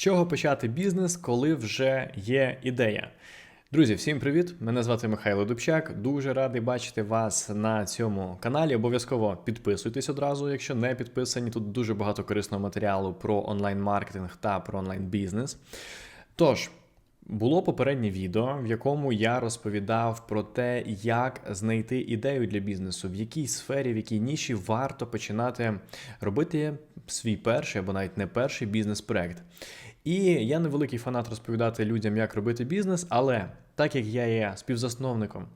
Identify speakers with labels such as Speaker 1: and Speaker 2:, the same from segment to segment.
Speaker 1: чого почати бізнес, коли вже є ідея? Друзі, всім привіт! Мене звати Михайло Дубчак. Дуже радий бачити вас на цьому каналі. Обов'язково підписуйтесь одразу, якщо не підписані. Тут дуже багато корисного матеріалу про онлайн-маркетинг та про онлайн-бізнес. Тож. Було попереднє відео, в якому я розповідав про те, як знайти ідею для бізнесу, в якій сфері, в якій ніші варто починати робити свій перший або навіть не перший бізнес-проект. І я не великий фанат розповідати людям, як робити бізнес, але так як я є співзасновником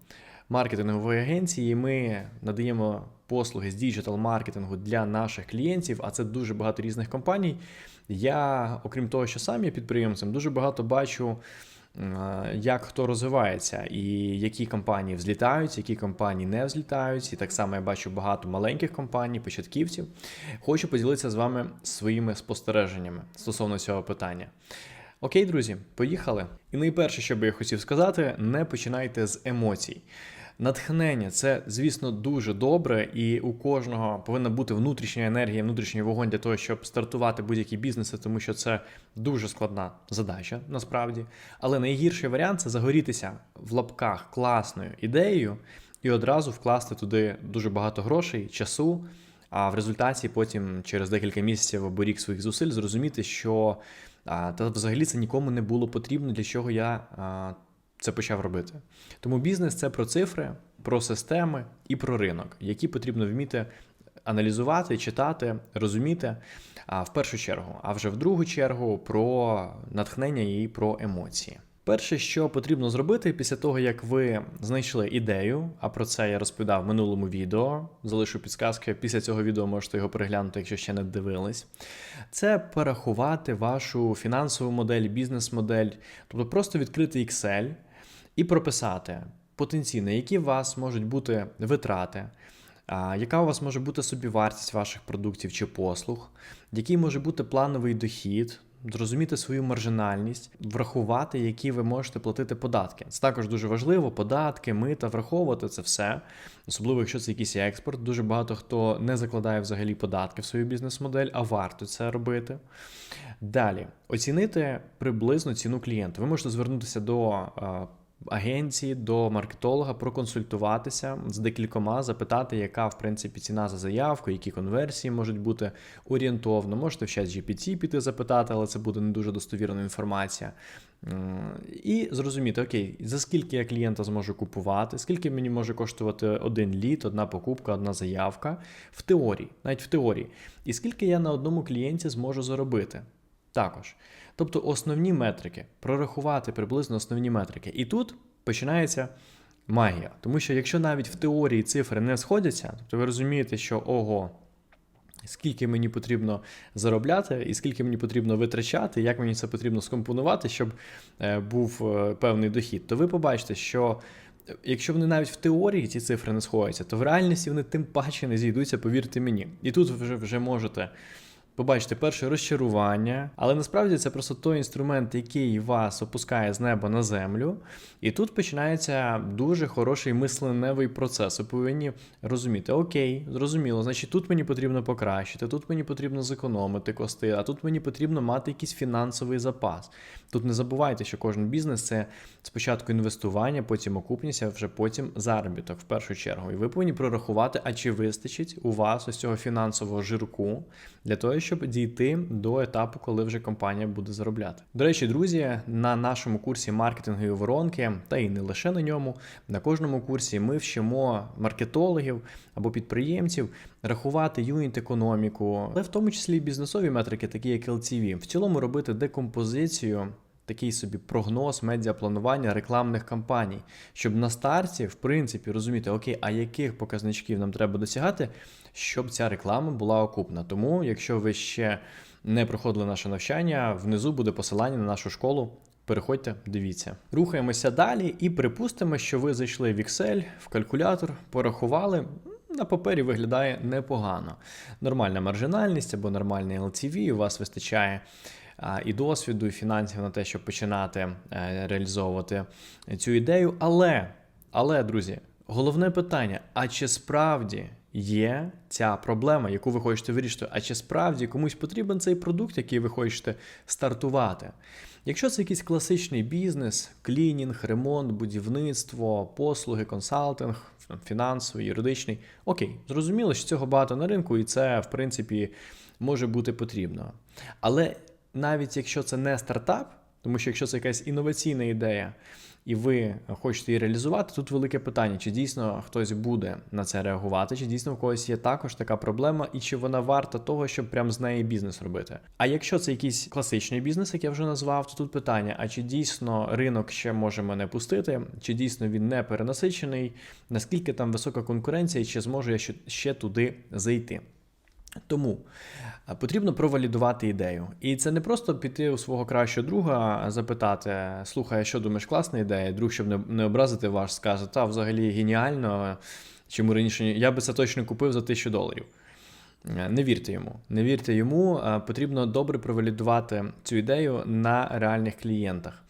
Speaker 1: маркетингової агенції, ми надаємо послуги з діджитал-маркетингу для наших клієнтів, а це дуже багато різних компаній. Я, окрім того, що сам є підприємцем, дуже багато бачу. Як хто розвивається, і які компанії взлітають, які компанії не взлітають. І так само я бачу багато маленьких компаній, початківців. Хочу поділитися з вами своїми спостереженнями стосовно цього питання. Окей, друзі, поїхали. І найперше, що би я хотів сказати, не починайте з емоцій. Натхнення це, звісно, дуже добре, і у кожного повинна бути внутрішня енергія, внутрішній вогонь для того, щоб стартувати будь-які бізнеси, тому що це дуже складна задача насправді. Але найгірший варіант це загорітися в лапках класною ідеєю і одразу вкласти туди дуже багато грошей, часу. А в результаті потім через декілька місяців або рік своїх зусиль зрозуміти, що а, та взагалі це нікому не було потрібно, для чого я а, це почав робити. Тому бізнес це про цифри, про системи і про ринок, які потрібно вміти аналізувати, читати, розуміти. А в першу чергу, а вже в другу чергу про натхнення і про емоції. Перше, що потрібно зробити після того, як ви знайшли ідею, а про це я розповідав в минулому відео. Залишу підсказки. Після цього відео можете його переглянути, якщо ще не дивились. Це порахувати вашу фінансову модель, бізнес-модель, тобто просто відкрити Excel і прописати потенційно, які у вас можуть бути витрати. Яка у вас може бути собівартість ваших продуктів чи послуг, який може бути плановий дохід, зрозуміти свою маржинальність, врахувати, які ви можете платити податки. Це також дуже важливо. Податки, мита, враховувати це все, особливо якщо це якийсь експорт. Дуже багато хто не закладає взагалі податки в свою бізнес-модель, а варто це робити. Далі оцінити приблизно ціну клієнта. Ви можете звернутися до агенції до маркетолога проконсультуватися з декількома, запитати, яка в принципі ціна за заявку, які конверсії можуть бути орієнтовно. Можете в чат GPT піти запитати, але це буде не дуже достовірна інформація. І зрозуміти, окей, за скільки я клієнта зможу купувати, скільки мені може коштувати один лід, одна покупка, одна заявка в теорії, навіть в теорії, і скільки я на одному клієнті зможу заробити. Також. Тобто основні метрики, прорахувати приблизно основні метрики. І тут починається магія. Тому що якщо навіть в теорії цифри не сходяться, тобто ви розумієте, що ого, скільки мені потрібно заробляти, і скільки мені потрібно витрачати, як мені це потрібно скомпонувати, щоб е, був е, певний дохід, то ви побачите, що. Якщо вони навіть в теорії ці цифри не сходяться, то в реальності вони тим паче не зійдуться, повірте мені. І тут ви вже можете Побачите перше розчарування, але насправді це просто той інструмент, який вас опускає з неба на землю, і тут починається дуже хороший мисленевий процес. Ви повинні розуміти, окей, зрозуміло, значить тут мені потрібно покращити, тут мені потрібно зекономити кости, а тут мені потрібно мати якийсь фінансовий запас. Тут не забувайте, що кожен бізнес це спочатку інвестування, потім окупність, а вже потім заробіток в першу чергу. І ви повинні прорахувати, а чи вистачить у вас ось цього фінансового жирку для того, щоб дійти до етапу, коли вже компанія буде заробляти. До речі, друзі, на нашому курсі маркетингові воронки, та і не лише на ньому, на кожному курсі ми вчимо маркетологів або підприємців рахувати юніт економіку, але в тому числі і бізнесові метрики, такі як LTV. в цілому робити декомпозицію такий собі прогноз медіапланування рекламних кампаній, щоб на старті, в принципі, розуміти, окей, а яких показничків нам треба досягати, щоб ця реклама була окупна. Тому, якщо ви ще не проходили наше навчання, внизу буде посилання на нашу школу. Переходьте, дивіться. Рухаємося далі і припустимо, що ви зайшли в Excel, в калькулятор, порахували. На папері виглядає непогано. Нормальна маржинальність або нормальний LTV, у вас вистачає і досвіду, і фінансів на те, щоб починати е, реалізовувати цю ідею. Але, але, друзі, головне питання: а чи справді є ця проблема, яку ви хочете вирішити. А чи справді комусь потрібен цей продукт, який ви хочете стартувати? Якщо це якийсь класичний бізнес, клінінг, ремонт, будівництво, послуги, консалтинг, фінансовий, юридичний, окей, зрозуміло, що цього багато на ринку, і це, в принципі, може бути потрібно. Але навіть якщо це не стартап, тому що якщо це якась інноваційна ідея, і ви хочете її реалізувати, тут велике питання: чи дійсно хтось буде на це реагувати, чи дійсно в когось є також така проблема, і чи вона варта того, щоб прям з неї бізнес робити. А якщо це якийсь класичний бізнес, як я вже назвав, то тут питання: а чи дійсно ринок ще може мене пустити, чи дійсно він не перенасичений, наскільки там висока конкуренція, і чи зможу я ще- туди зайти? Тому е, потрібно провалідувати ідею. І це не просто піти у свого кращого друга, запитати: слухай, що думаєш, класна ідея? Друг, щоб не, образити ваш, скаже, та взагалі геніально. Чому раніше я би це точно купив за тисячу доларів. Е, Не вірте йому. Не вірте йому. е, Потрібно добре провалідувати цю ідею на реальних клієнтах.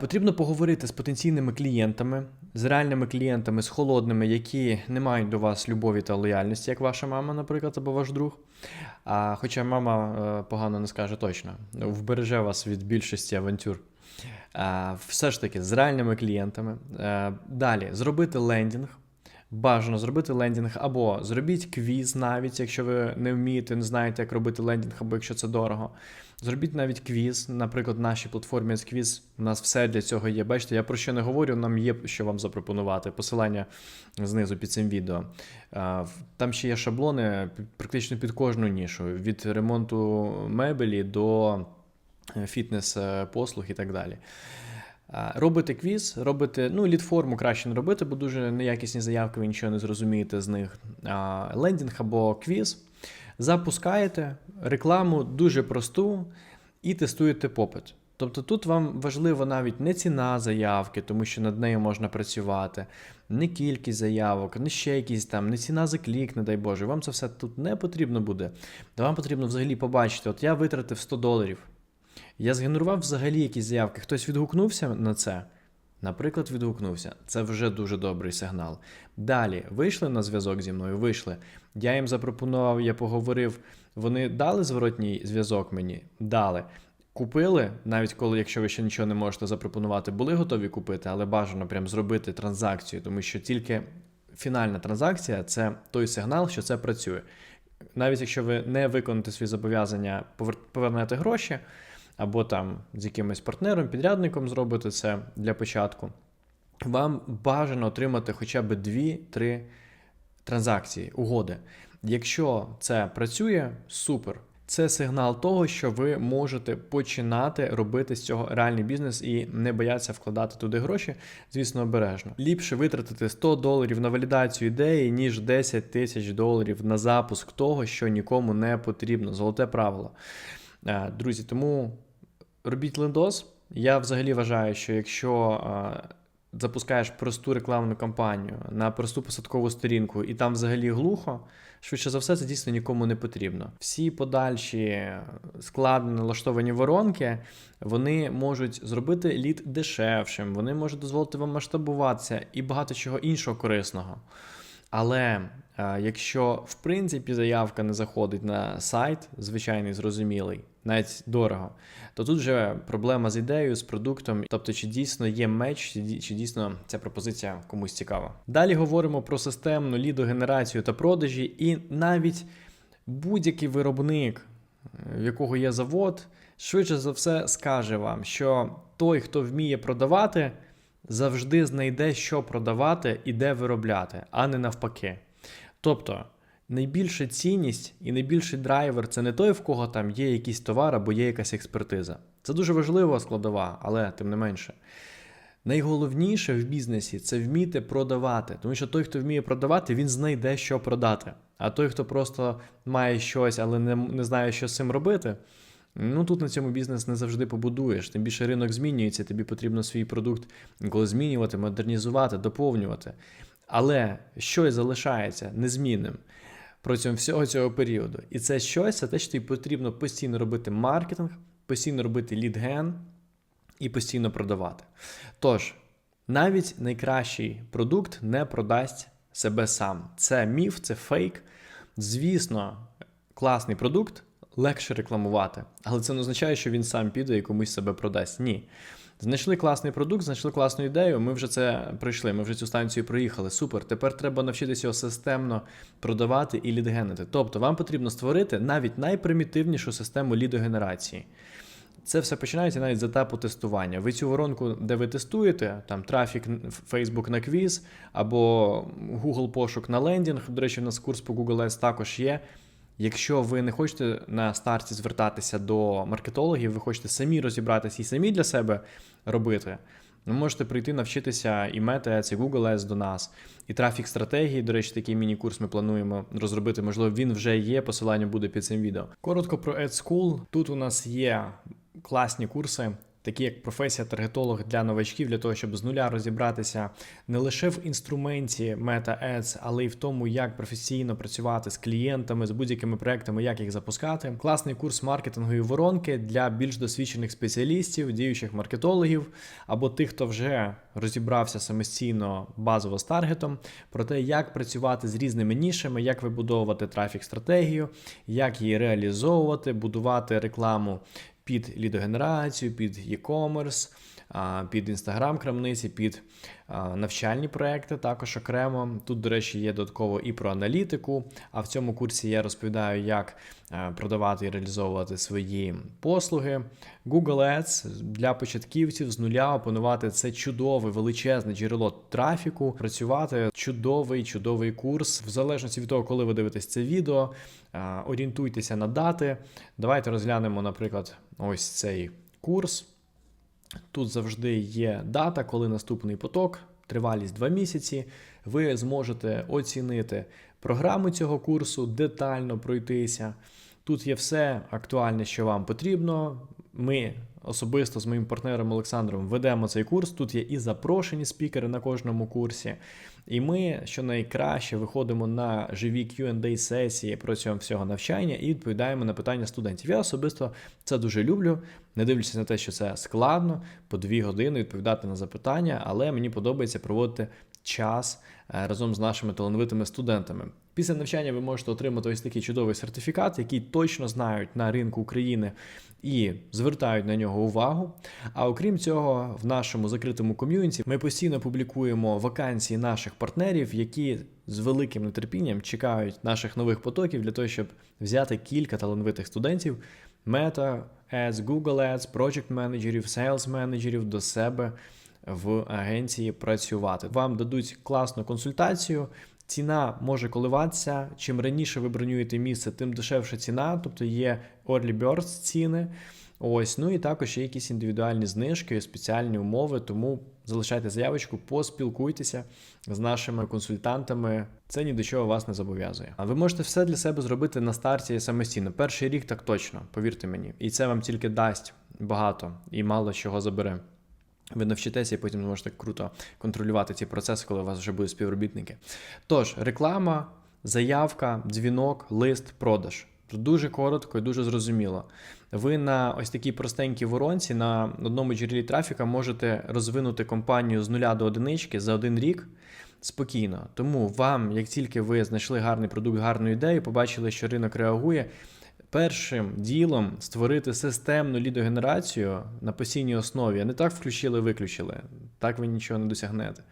Speaker 1: Потрібно поговорити з потенційними клієнтами, з реальними клієнтами, з холодними, які не мають до вас любові та лояльності, як ваша мама, наприклад, або ваш друг. А, Хоча мама е, погано не скаже точно, вбереже вас від більшості авантюр. А, Все ж таки, з реальними клієнтами. Е, Далі зробити лендінг. Бажано зробити лендінг, або зробіть квіз, навіть якщо ви не вмієте, не знаєте, як робити лендінг, або якщо це дорого. Зробіть навіть квіз. Наприклад, в нашій платформі з квіз у нас все для цього є. Бачите, я про що не говорю, нам є що вам запропонувати. Посилання знизу під цим відео. Там ще є шаблони практично під кожну нішу: від ремонту мебелі до е, фітнес-послуг і так далі. А, Робите квіз, робите, ну, лід-форму краще не робити, бо дуже неякісні заявки, ви нічого не зрозумієте з них. Лендінг або квіз. Запускаєте рекламу дуже просту і тестуєте попит. Тобто тут вам важливо навіть не ціна заявки, тому що над нею можна працювати, не кількість заявок, не ще якісь там, не ціна за клік, не дай Боже. Вам це все тут не потрібно буде. Вам потрібно взагалі побачити, от я витратив 100 доларів. Я згенерував взагалі якісь заявки. Хтось відгукнувся на це? Наприклад, відгукнувся. Це вже дуже добрий сигнал. Далі вийшли на зв'язок зі мною, вийшли. Я їм запропонував, я поговорив. Вони дали зворотній зв'язок мені? Дали. Купили, навіть коли, якщо ви ще нічого не можете запропонувати, були готові купити, але бажано прям зробити транзакцію, тому що тільки фінальна транзакція це той сигнал, що це працює. Навіть якщо ви не виконаєте свої зобов'язання, повернете гроші, або там з якимось партнером, підрядником зробите це для початку, вам бажано отримати хоча б 2-3 транзакції, угоди. Якщо це працює, супер. Це сигнал того, що ви можете починати робити з цього реальний бізнес і не боятися вкладати туди гроші, звісно, обережно. Ліпше витратити 100 доларів на валідацію ідеї, ніж 10 тисяч доларів на запуск того, що нікому не потрібно. Золоте правило. Е, Друзі, тому робіть лендос. Я взагалі вважаю, що якщо запускаєш просту рекламну кампанію на просту посадкову сторінку, і там взагалі глухо, швидше за все, це дійсно нікому не потрібно. Всі подальші складно налаштовані воронки, вони можуть зробити лід дешевшим, вони можуть дозволити вам масштабуватися і багато чого іншого корисного. Але якщо в принципі заявка не заходить на сайт, звичайний зрозумілий, навіть дорого, то тут вже проблема з ідеєю, з продуктом, тобто чи дійсно є меч, чи дійсно ця пропозиція комусь цікава. Далі говоримо про системну лідогенерацію та продажі, і навіть будь-який виробник, в якого є завод, швидше за все скаже вам, що той, хто вміє продавати, завжди знайде, що продавати і де виробляти, а не навпаки. Тобто, найбільша цінність і найбільший драйвер це не той, в кого там є якийсь товар або є якась експертиза. Це дуже важлива складова, але тим не менше. Найголовніше в бізнесі це вміти продавати, тому що той, хто вміє продавати, він знайде, що продати. А той, хто просто має щось, але не, не знає, що з цим робити, ну тут на цьому бізнес не завжди побудуєш. Тим більше ринок змінюється, тобі потрібно свій продукт інколи змінювати, модернізувати, доповнювати. Але щось залишається незмінним протягом всього цього періоду. І це щось, це те, що тобі потрібно постійно робити маркетинг, постійно робити лідген і постійно продавати. Тож, навіть найкращий продукт не продасть себе сам. Це міф, це фейк. Звісно, класний продукт легше рекламувати, але це не означає, що він сам піде і комусь себе продасть. Ні. Знайшли класний продукт, знайшли класну ідею. Ми вже це пройшли. Ми вже цю станцію проїхали. Супер. Тепер треба навчитися його системно продавати і лідгенити. Тобто, вам потрібно створити навіть найпримітивнішу систему лідогенерації. Це все починається навіть з етапу тестування. Ви цю воронку, де ви тестуєте, там трафік Facebook на квіз або Google пошук на лендінг. До речі, у нас курс по Google Ads також є. Якщо ви не хочете на старті звертатися до маркетологів, ви хочете самі розібратися і самі для себе робити, ви можете прийти навчитися і Meta Ads, і Google Ads до нас, і трафік стратегії. До речі, такий міні-курс ми плануємо розробити. Можливо, він вже є. Посилання буде під цим відео. Коротко про Ad School. Тут у нас є класні курси такі як професія таргетолог для новачків, для того, щоб з нуля розібратися не лише в інструменті Meta Ads, але й в тому, як професійно працювати з клієнтами, з будь-якими проектами, як їх запускати. Класний курс маркетингової воронки для більш досвідчених спеціалістів, діючих маркетологів або тих, хто вже розібрався самостійно базово з таргетом, про те, як працювати з різними нішами, як вибудовувати трафік стратегію, як її реалізовувати, будувати рекламу під лідогенерацію, під e-commerce, під інстаграм-крамниці, під навчальні проекти також окремо. Тут, до речі, є додатково і про аналітику. А в цьому курсі я розповідаю, як продавати і реалізовувати свої послуги. Google Ads для початківців з нуля опанувати це чудове величезне джерело трафіку, працювати чудовий, чудовий курс, в залежності від того, коли ви дивитесь це відео. Орієнтуйтеся на дати. Давайте розглянемо, наприклад, ось цей курс. Тут завжди є дата, коли наступний поток, тривалість 2 місяці. Ви зможете оцінити програму цього курсу, детально пройтися. Тут є все актуальне, що вам потрібно. Ми особисто з моїм партнером Олександром ведемо цей курс. Тут є і запрошені спікери на кожному курсі. І ми, що найкраще, виходимо на живі qa сесії протягом всього навчання і відповідаємо на питання студентів. Я особисто це дуже люблю, не дивлячись на те, що це складно, по дві години відповідати на запитання, але мені подобається проводити час е, разом з нашими талановитими студентами. Після навчання ви можете отримати ось такий чудовий сертифікат, який точно знають на ринку України і звертають на нього увагу. А окрім цього, в нашому закритому ком'юніті ми постійно публікуємо вакансії наших партнерів, які з великим нетерпінням чекають наших нових потоків для того, щоб взяти кілька талановитих студентів. Meta Ads, Google Ads, project менеджерів, sales менеджерів до себе в агенції працювати. Вам дадуть класну консультацію. Ціна може коливатися. Чим раніше ви бронюєте місце, тим дешевша ціна, тобто є early bird ціни. Ось, ну і також є якісь індивідуальні знижки, спеціальні умови, тому залишайте заявочку, поспілкуйтеся з нашими консультантами. Це ні до чого вас не зобов'язує. А ви можете все для себе зробити на старті самостійно. Перший рік так точно, повірте мені, і це вам тільки дасть багато і мало чого забере. Ви навчитеся і потім зможете круто контролювати ці процеси, коли у вас вже будуть співробітники. Тож, реклама, заявка, дзвінок, лист, продаж. Дуже коротко і дуже зрозуміло. Ви на ось такій простенькій воронці на одному джерелі трафіка можете розвинути компанію з нуля до одинички за один рік спокійно. Тому вам, як тільки ви знайшли гарний продукт, гарну ідею, побачили, що ринок реагує, першим ділом створити системну лідогенерацію на постійній основі, а не так включили-виключили. Так ви нічого не досягнете.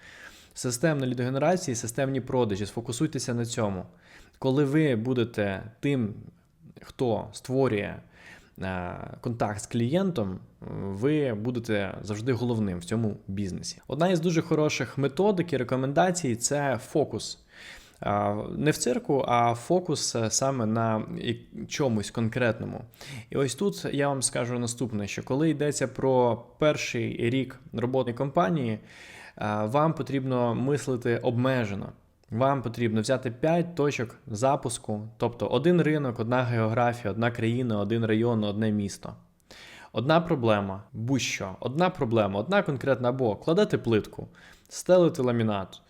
Speaker 1: Системна лідогенерація і системні продажі. Сфокусуйтеся на цьому. Коли ви будете тим, хто створює контакт з клієнтом, ви будете завжди головним в цьому бізнесі. Одна із дуже хороших методик і рекомендацій це фокус. Не в цирку, а фокус е, саме на чомусь конкретному. І ось тут я вам скажу наступне: що коли йдеться про перший рік роботи компанії, вам потрібно мислити обмежено. Вам потрібно взяти 5 точок запуску, тобто один ринок, одна географія, одна країна, один район, одне місто. Одна проблема, будь-що, одна проблема, одна конкретна або кладете плитку, стелити ламінат,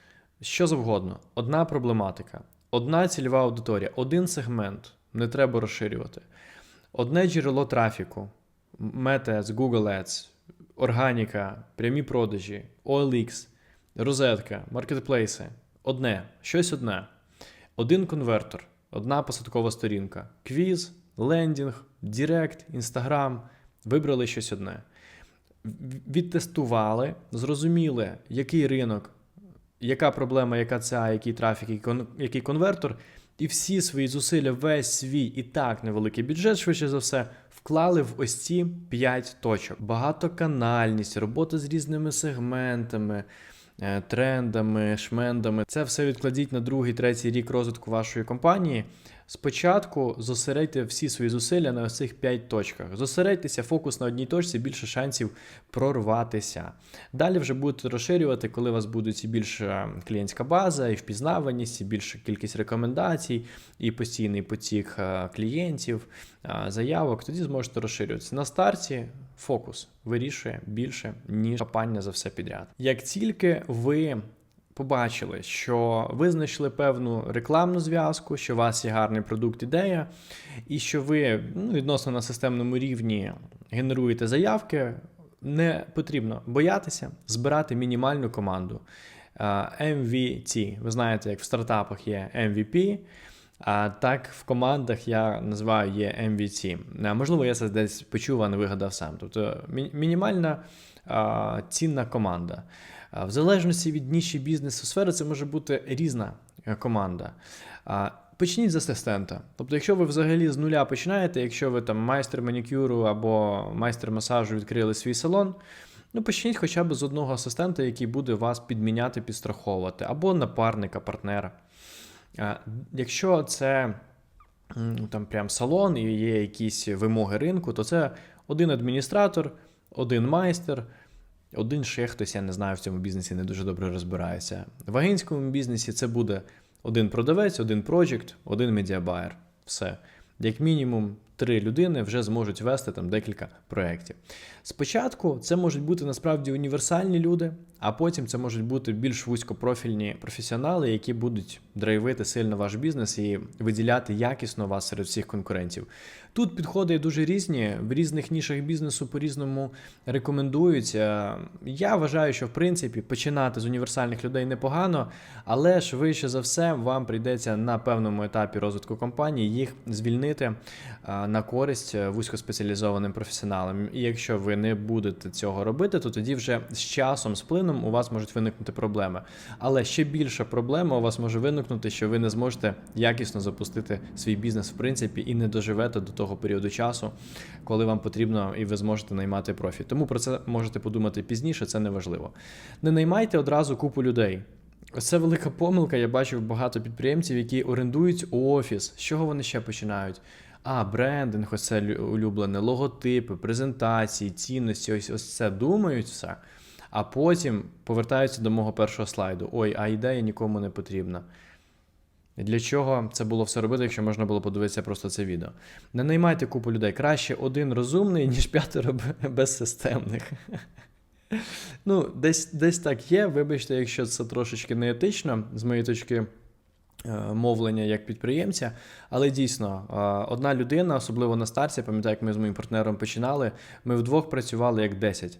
Speaker 1: що завгодно, одна проблематика, одна цільова аудиторія, один сегмент, не треба розширювати, одне джерело трафіку, Meta Google Ads, органіка, прямі продажі, OLX, розетка, маркетплейси. Одне, щось одне. Один конвертер, одна посадкова сторінка, квіз, лендінг, Директ, Інстаграм. Вибрали щось одне. Відтестували, зрозуміли, який ринок, яка проблема, яка ця, який трафік, який кон- який конвертор, і всі свої зусилля, весь свій і так невеликий бюджет, швидше за все, вклали в ось ці 5 точок. Багатоканальність, робота з різними сегментами, трендами, шмендами. Це все відкладіть на другий, третій рік розвитку вашої компанії. Спочатку зосередьте всі свої зусилля на цих 5 точках. Зосередьтеся, фокус на одній точці, більше шансів прорватися. Далі вже будете розширювати, коли у вас буде і більша клієнтська база, і впізнаваність, і більша кількість рекомендацій, і постійний потік е, клієнтів, е, заявок. Тоді зможете розширюватися. На старті фокус вирішує більше, ніж хапання за все підряд. Як тільки ви побачили, що ви знайшли певну рекламну зв'язку, що у вас є гарний продукт, ідея, і що ви ну, відносно на системному рівні генеруєте заявки, не потрібно боятися збирати мінімальну команду. MVT. Ви знаєте, як в стартапах є MVP, а так в командах я називаю є MVT. Можливо, я це десь почув, а не вигадав сам. Тобто мінімальна цінна команда. В залежності від ніші бізнесу сфери, це може бути різна е, команда. Почніть з асистента. Тобто, якщо ви взагалі з нуля починаєте, якщо ви там майстер манікюру або майстер масажу відкрили свій салон, ну почніть хоча б з одного асистента, який буде вас підміняти, підстраховувати, або напарника, партнера. Якщо це там прям салон і є якісь вимоги ринку, то це один адміністратор, один майстер, один ще хтось, я не знаю, в цьому бізнесі не дуже добре розбирається. В агентському бізнесі це буде один продавець, один проджект, один медіабайер. Все. Як мінімум, три людини вже зможуть вести там декілька проєктів. Спочатку це можуть бути насправді універсальні люди, а потім це можуть бути більш вузькопрофільні професіонали, які будуть драйвити сильно ваш бізнес і виділяти якісно вас серед всіх конкурентів. Тут підходи дуже різні, в різних нішах бізнесу по-різному рекомендуються. Я вважаю, що в принципі починати з універсальних людей непогано, але швидше за все вам прийдеться на певному етапі розвитку компанії їх звільнити на користь е, вузькоспеціалізованим професіоналам. І якщо ви не будете цього робити, то тоді вже з часом, з плином у вас можуть виникнути проблеми. Але ще більша проблема у вас може виникнути, що ви не зможете якісно запустити свій бізнес в принципі і не доживете до того періоду часу, коли вам потрібно і ви зможете наймати профіт. Тому про це можете подумати пізніше, це не важливо. Не наймайте одразу купу людей. Це велика помилка. Я бачив багато підприємців, які орендують офіс. З чого вони ще починають? А, брендинг, ось це улюблене, логотипи, презентації, цінності, ось ось це думають все. А потім повертаються до мого першого слайду. Ой, а ідея нікому не потрібна. Для чого це було все робити, якщо можна було подивитися просто це відео? Не наймайте купу людей. Краще один розумний, ніж п'ятеро безсистемних. Ну, десь, десь так є. Вибачте, якщо це трошечки неетично, з моєї точки е, мовлення як підприємця. Але дійсно, е, одна людина, особливо на старті, я пам'ятаю, як ми з моїм партнером починали, ми вдвох працювали як 10.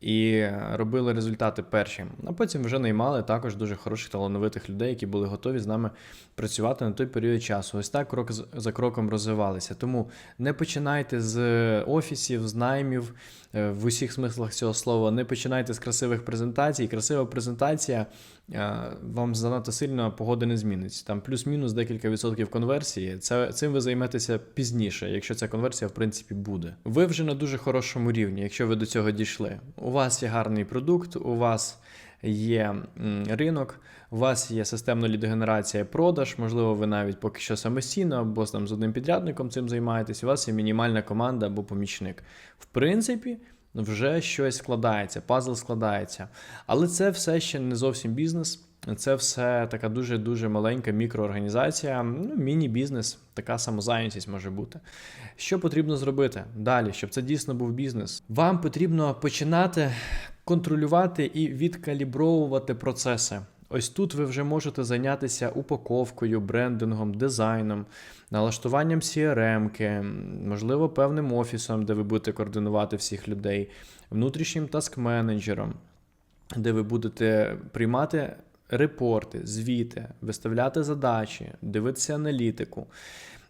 Speaker 1: І робили результати перші. А потім вже наймали також дуже хороших талановитих людей, які були готові з нами працювати на той період часу. Ось так крок за кроком розвивалися. Тому не починайте з офісів, з наймів е, в усіх смислах цього слова. Не починайте з красивих презентацій. Красива презентація е, вам занадто сильно погода не змінить. Там плюс-мінус декілька відсотків конверсії. Це цим ви займетеся пізніше, якщо ця конверсія в принципі буде. Ви вже на дуже хорошому рівні, якщо ви до цього дійшли. У вас є гарний продукт, у вас є ринок, у вас є системна лідогенерація, продаж, можливо, ви навіть поки що самостійно або там з одним підрядником цим займаєтесь. У вас є мінімальна команда або помічник. В принципі, вже щось складається, пазл складається. Але це все ще не зовсім бізнес. Це все така дуже дуже маленька мікроорганізація, ну, міні-бізнес, така самозайнятість може бути. Що потрібно зробити далі, щоб це дійсно був бізнес? Вам потрібно починати контролювати і відкалібровувати процеси. Ось тут ви вже можете зайнятися упаковкою, брендингом, дизайном, налаштуванням CRM-ки, можливо, певним офісом, де ви будете координувати всіх людей, внутрішнім таск-менеджером, де ви будете приймати репорти, звіти, виставляти задачі, дивитися аналітику.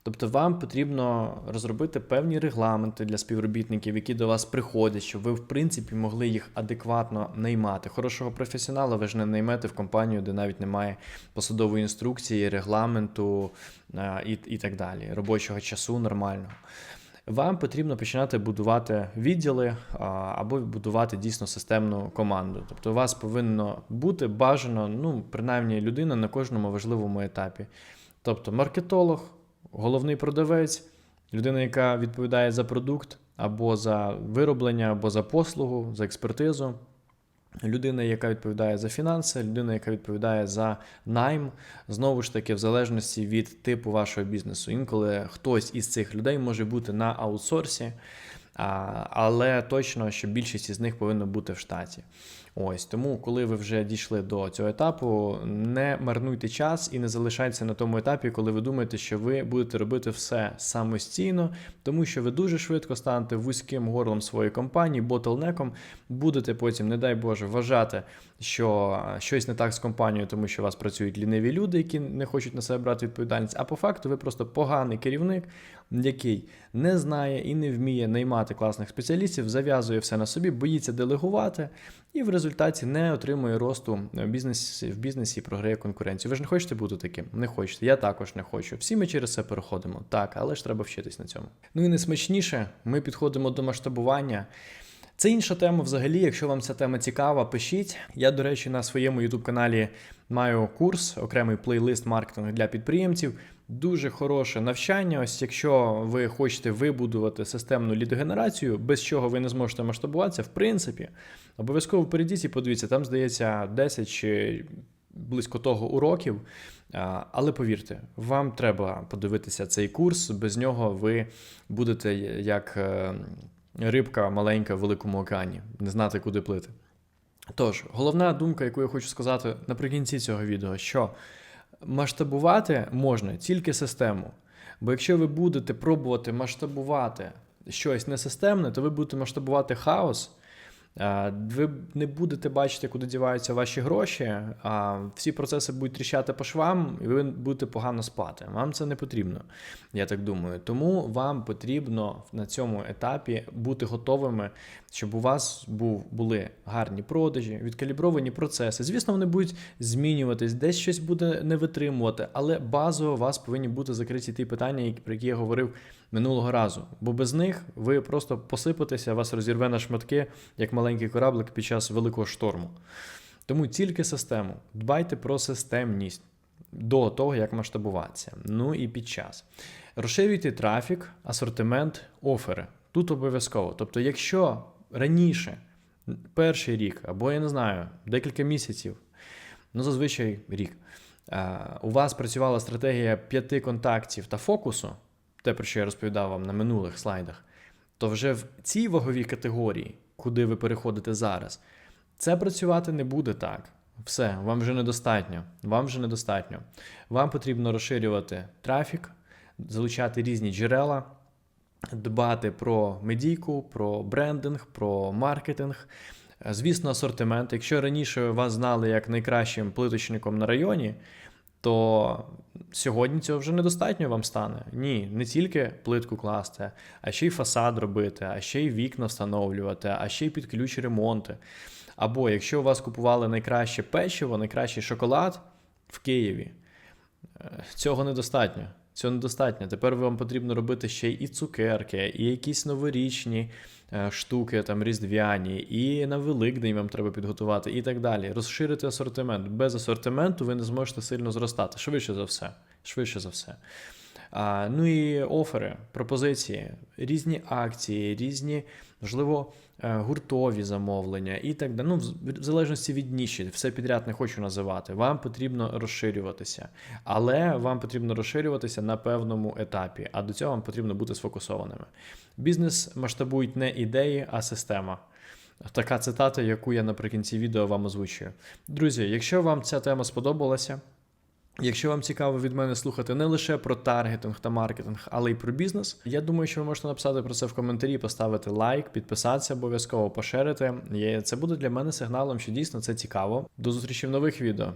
Speaker 1: Тобто вам потрібно розробити певні регламенти для співробітників, які до вас приходять, щоб ви, в принципі, могли їх адекватно наймати. Хорошого професіонала ви ж не наймете в компанію, де навіть немає посадової інструкції, регламенту і, і так далі, робочого часу нормального. Вам потрібно починати будувати відділи або будувати дійсно системну команду. Тобто, у вас повинно бути бажано, ну, принаймні, людина на кожному важливому етапі. Тобто, маркетолог, головний продавець, людина, яка відповідає за продукт або за вироблення, або за послугу, за експертизу. Людина, яка відповідає за фінанси, людина, яка відповідає за найм, знову ж таки, в залежності від типу вашого бізнесу. Інколи хтось із цих людей може бути на аутсорсі, але точно, що більшість із них повинна бути в штаті. Ось тому, коли ви вже дійшли до цього етапу, не марнуйте час і не залишайтеся на тому етапі, коли ви думаєте, що ви будете робити все самостійно, тому що ви дуже швидко станете вузьким горлом своєї компанії, ботлнеком, будете потім, не дай Боже, вважати, що щось не так з компанією, тому що у вас працюють ліниві люди, які не хочуть на себе брати відповідальність. А по факту ви просто поганий керівник, який не знає і не вміє наймати класних спеціалістів, зав'язує все на собі, боїться делегувати. І в результаті не отримує росту в бізнесі, в бізнесі і програє конкуренцію. Ви ж не хочете бути таким? Не хочете. Я також не хочу. Всі ми через це переходимо. Так, але ж треба вчитись на цьому. Ну і найсмачніше, ми підходимо до масштабування. Це інша тема взагалі. Якщо вам ця тема цікава, пишіть. Я, до речі, на своєму youtube каналі маю курс, окремий плейлист маркетингу для підприємців. Дуже хороше навчання. Ось якщо ви хочете вибудувати системну лідогенерацію, без чого ви не зможете масштабуватися, в принципі, обов'язково перейдіть і подивіться, там здається 10 чи близько того уроків. Але повірте, вам треба подивитися цей курс. Без нього ви будете як е, рибка маленька в великому океані, не знати, куди плити. Тож, головна думка, яку я хочу сказати наприкінці цього відео, що масштабувати можна тільки систему. Бо якщо ви будете пробувати масштабувати щось несистемне, то ви будете масштабувати хаос. Ви не будете бачити, куди діваються ваші гроші, а всі процеси будуть тріщати по швам, і ви будете погано спати. Вам це не потрібно, я так думаю. Тому вам потрібно на цьому етапі бути готовими, щоб у вас був, були гарні продажі, відкалібровані процеси. Звісно, вони будуть змінюватись, десь щось буде не витримувати, але базово у вас повинні бути закриті ті питання, про які я говорив минулого разу. Бо без них ви просто посипетеся, вас розірве на шматки, як маленький кораблик під час великого шторму. Тому тільки систему. Дбайте про системність до того, як масштабуватися. Ну і під час. Розширюйте трафік, асортимент, офери. Тут обов'язково. Тобто, якщо раніше, перший рік, або я не знаю, декілька місяців, ну зазвичай рік, у вас працювала стратегія п'яти контактів та фокусу, те, про що я розповідав вам на минулих слайдах, то вже в цій ваговій категорії, куди ви переходите зараз, це працювати не буде так. Все, вам вже недостатньо. Вам вже недостатньо. Вам потрібно розширювати трафік, залучати різні джерела, дбати про медійку, про брендинг, про маркетинг. Звісно, асортимент. Якщо раніше вас знали як найкращим плиточником на районі, то сьогодні цього вже недостатньо вам стане. Ні, не тільки плитку класти, а ще й фасад робити, а ще й вікна встановлювати, а ще й під ключ ремонти. Або якщо у вас купували найкраще печиво, найкращий шоколад в Києві, е, цього недостатньо. Цього недостатньо. Тепер вам потрібно робити ще і цукерки, і якісь новорічні е, штуки, там різдвяні, і на Великдень вам треба підготувати, і так далі. Розширити асортимент. Без асортименту ви не зможете сильно зростати. Швидше за все. Швидше за все. А, ну і офери, пропозиції, різні акції, різні, можливо, гуртові замовлення і так далі. Ну, в в залежності від ніші, все підряд не хочу називати. Вам потрібно розширюватися, але вам потрібно розширюватися на певному етапі, а до цього вам потрібно бути сфокусованими. Бізнес масштабують не ідеї, а система. Така цитата, яку я наприкінці відео вам озвучую. Друзі, якщо вам ця тема сподобалася, Якщо вам цікаво від мене слухати не лише про таргетинг та маркетинг, але й про бізнес, я думаю, що ви можете написати про це в коментарі, поставити лайк, підписатися обов'язково, поширити. Це буде для мене сигналом, що дійсно це цікаво. До зустрічі в нових відео.